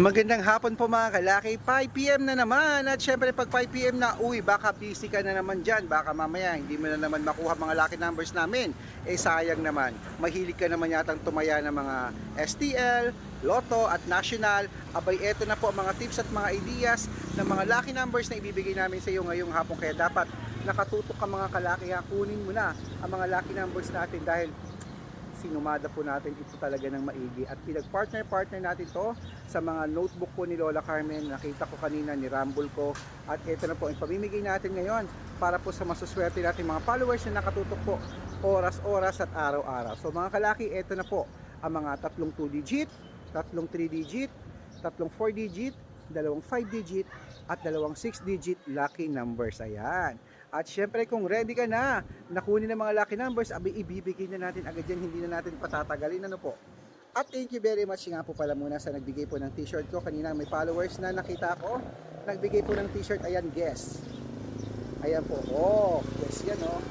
Magandang hapon po mga kalaki, 5pm na naman. At syempre pag 5pm na, uy baka busy ka na naman dyan, baka mamaya hindi mo na naman makuha mga lucky numbers namin, eh sayang naman, mahilig ka naman yatang tumaya ng mga STL, Lotto at National, abay eto na po ang mga tips at mga ideas ng mga lucky numbers na ibibigay namin sa iyo ngayong hapon. Kaya dapat nakatutok ka mga kalaki. Ha, kunin mo na ang mga lucky numbers natin dahil sinumada po natin ito talaga ng maigi. At pinag-partner-partner natin to sa mga notebook po ni Lola Carmen. Nakita ko kanina ni Rumble ko. At ito na po ang pamimigay natin ngayon para po sa masuswerte natin mga followers na nakatutok po oras-oras at araw-araw. So mga kalaki ito na po ang mga tatlong 2 digit tatlong 3 digit tatlong 4 digit dalawang 5 digit at dalawang 6 digit lucky numbers. Ayan at syempre kung ready ka na, nakunin ng mga lucky numbers, abi ibibigay na natin agad yan, hindi na natin patatagalin. Ano po? At thank you very much nga po pala muna sa nagbigay po ng t-shirt ko. Kanina may followers na nakita ko. Nagbigay po ng t-shirt, ayan, guess. Ayan po, oh, guess yan oh.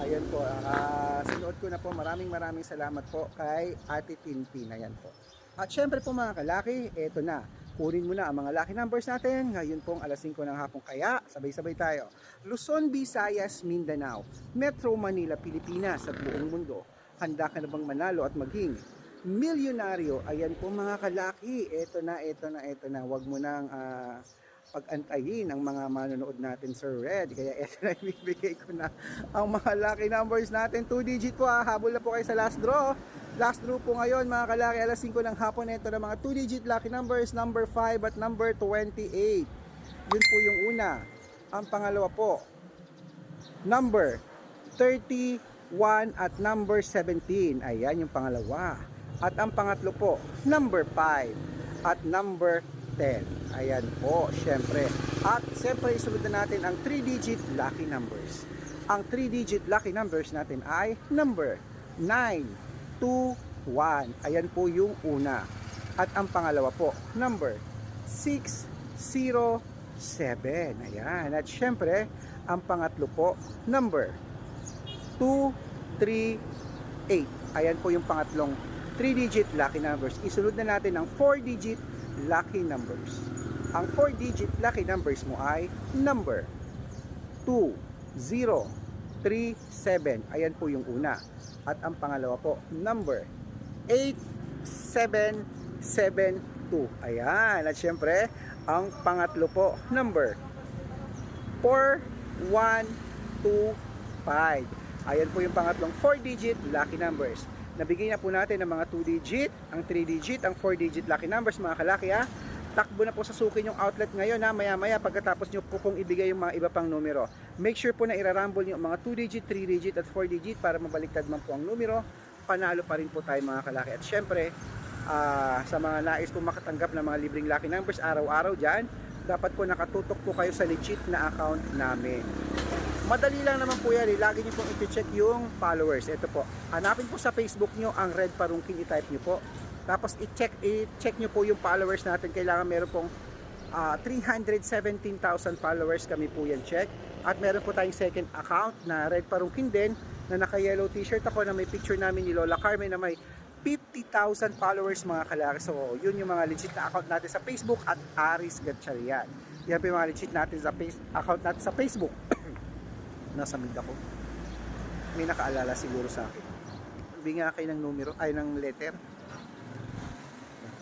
Ayan po, ah, sinuot ko na po. Maraming maraming salamat po kay Ate Tintin. Ayan po. At syempre po mga kalaki, eto na. Kunin mo na ang mga lucky numbers natin. Ngayon pong alas 5 ng hapon. Kaya, sabay-sabay tayo. Luzon, Visayas, Mindanao, Metro Manila, Pilipinas at buong mundo. Handa ka na bang manalo at maging milyonaryo? Ayan po mga kalaki. Eto na, eto na, eto na. Huwag mo nang ah, pag-antayin ang mga manonood natin Sir Red. Kaya eto na, ibibigay ko na ang mga lucky numbers natin. 2 digit po ha. Habol na po kayo sa last draw. Last draw po ngayon mga kalaki. Alas 5 ng hapon. Ito na mga 2 digit lucky numbers. Number 5 at number 28. Yun po yung una. Ang pangalawa po. Number 31 at number 17. Ayan yung pangalawa. At ang pangatlo po, number 5 at number 10. Ayan po, syempre. At syempre, isunod na natin ang 3-digit lucky numbers. Ang 3-digit lucky numbers natin ay number 9, 2, 1. Ayan po yung una. At ang pangalawa po, number 6, 0, 7. Ayan. At syempre, ang pangatlo po, number 2, 3, 8. Ayan po yung pangatlong 3-digit lucky numbers. Isunod na natin ang 4-digit lucky numbers. Ang 4-digit lucky numbers mo ay number 2, 0, 3, 7. Ayan po yung una. At ang pangalawa po, number 8, 7, 7, 2. Ayan. At syempre, ang pangatlo po, number 4, 1, 2, 5. Ayan po yung pangatlong 4-digit lucky numbers. Nabigay na po natin ang mga 2-digit, ang 3-digit, ang 4-digit lucky numbers mga kalaki ha. Takbo na po sa sukin yung outlet ngayon ha. Maya maya pagkatapos nyo po kung ibigay yung mga iba pang numero. Make sure po na irarumble nyo mga 2-digit, 3-digit at 4-digit para mabaliktad man po ang numero. Panalo pa rin po tayo mga kalaki. At syempre, ah, sa mga nais po makatanggap ng mga libreng lucky numbers araw-araw dyan, dapat po nakatutok po kayo sa legit na account namin. Madali lang naman po yan eh. Lagi nyo pong i-check yung followers. Ito po. Hanapin po sa Facebook nyo ang Red Parungkin. I-type nyo po. Tapos i-check, i-check nyo po yung followers natin. Kailangan meron pong ah, 317,000 followers kami po yan check. At meron po tayong second account na Red Parungkin din na naka-yellow t-shirt ako na may picture namin ni Lola Carmen na may 50,000 followers mga kalaki. So, yun yung mga legit na account natin sa Facebook at Aris Gatchalian. Yan po yung mga legit natin sa face- account natin sa Facebook. Nasa mid ako. May nakaalala siguro sa akin. Bigyan nga kayo ng numero, ay ng letter.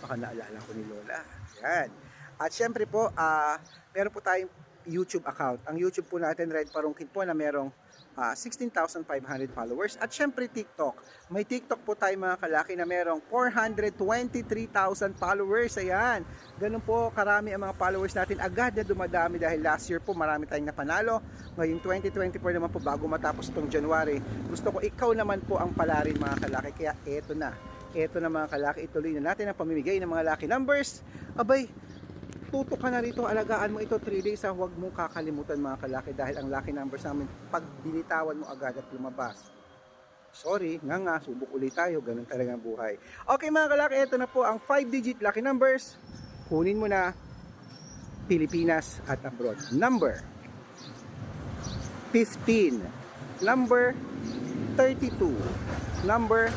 Baka naalala ko ni Lola. Yan. At syempre po, ah meron po tayong YouTube account. Ang YouTube po natin, Red Parungkin po, na merong ah, 16,500 followers. At syempre TikTok. May TikTok po tayo mga kalaki na merong 423,000 followers. Ayan. Ganun po karami ang mga followers natin. Agad na dumadami dahil last year po marami tayong napanalo. Ngayong 2024 naman po bago matapos itong January. Gusto ko ikaw naman po ang palarin mga kalaki. Kaya eto na. Eto na mga kalaki. Ituloy na natin ang pamimigay ng mga lucky numbers. Abay, tutok ka na rito, alagaan mo ito 3 days ha, huwag mong kakalimutan mga kalaki dahil ang lucky numbers namin, pag binitawan mo agad at lumabas, sorry, nga nga, subok ulit tayo, ganun talaga ang buhay. Okay mga kalaki, ito na po ang 5-digit lucky numbers, kunin mo na, Pilipinas at abroad. Number 15, number 32, number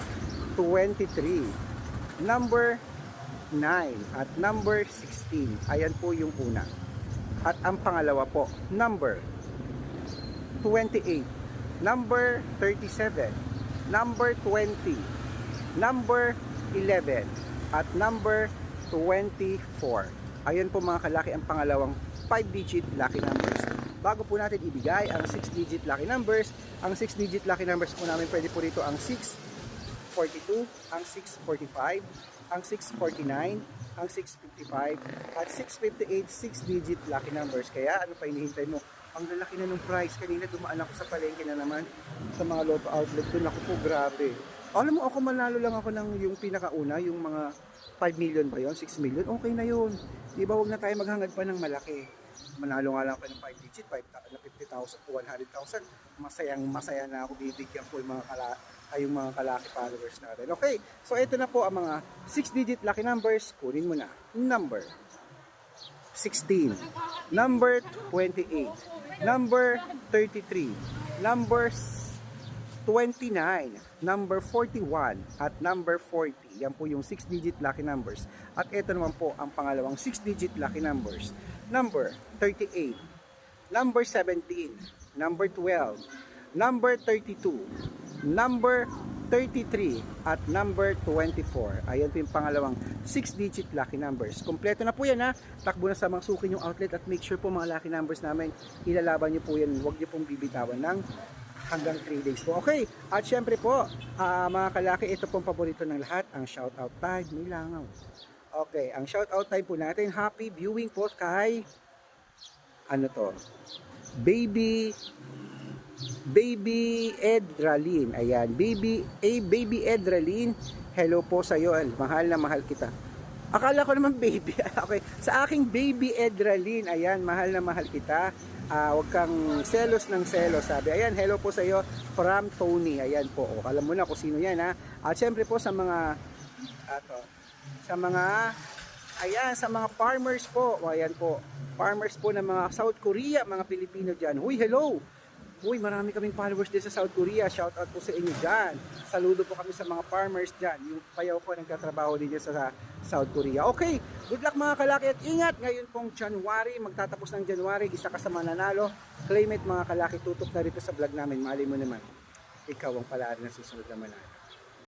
23, number 9 at number 16. Ayan po yung una. At ang pangalawa po, number 28, number 37, number 20, number 11, at number 24. Ayan po mga kalaki ang pangalawang 5-digit lucky numbers. Bago po natin ibigay ang 6-digit lucky numbers, ang 6-digit lucky numbers po namin pwede po rito ang 642, ang 645, ang 649, ang 655, at 658 6-digit lucky numbers. Kaya ano pa hinihintay mo? Ang lalaki na ng price. Kanina dumaan ako sa palengke na naman sa mga lotto outlet doon. Ako po, grabe. Alam mo, ako manalo lang ako ng yung pinakauna, yung mga 5 million ba yon 6 million, okay na yun. Di ba, huwag na tayo maghangad pa ng malaki. Manalo nga lang ako ng 5 digit, 5, na 50,000 to 100,000. Masayang masaya na ako bibigyan po yung mga kala, ay mga kalaki followers natin. Okay, so ito na po ang mga 6 digit lucky numbers. Kunin mo na. Number 16, number 28, number 33, number 29, number 41, at number 40. Yan po yung 6-digit lucky numbers. At ito naman po ang pangalawang 6-digit lucky numbers. Number 38, number 17, number 12, number 32, number 33, at number 24. Ayan po yung pangalawang 6-digit lucky numbers. Kompleto na po yan ha. Takbo na sa mga suki yung outlet at make sure po mga lucky numbers namin, ilalaban nyo po yan. Huwag nyo pong bibitawan ng hanggang 3 days po. Okay, at syempre po, ah, mga kalaki, ito pong paborito ng lahat, ang shoutout time, may langaw. Okay, ang shoutout time po natin, happy viewing po kay, ano to, baby, baby Edralin, ayan, baby, eh, baby Edralin, hello po sa iyo, mahal na mahal kita. Akala ko naman baby. okay. Sa aking baby Edralin, ayan, mahal na mahal kita. Ah, wag kang selos ng selos, sabi. Ayan, hello po sa iyo from Tony. Ayan po. O, alam mo na kung sino 'yan ha. At syempre po sa mga ato, sa mga ayan, sa mga farmers po. O, ayan po. Farmers po ng mga South Korea, mga Pilipino diyan. Huy, hello. Uy, marami kaming followers din sa South Korea. Shout out po sa inyo dyan. Saludo po kami sa mga farmers dyan. Yung payaw ko nagtatrabaho din dyan sa South Korea. Okay, good luck mga kalaki at ingat. Ngayon pong January, magtatapos ng January, isa ka sa mananalo. Claim it mga kalaki, tutok na rito sa vlog namin. Mali mo naman, ikaw ang pala na susunod naman natin.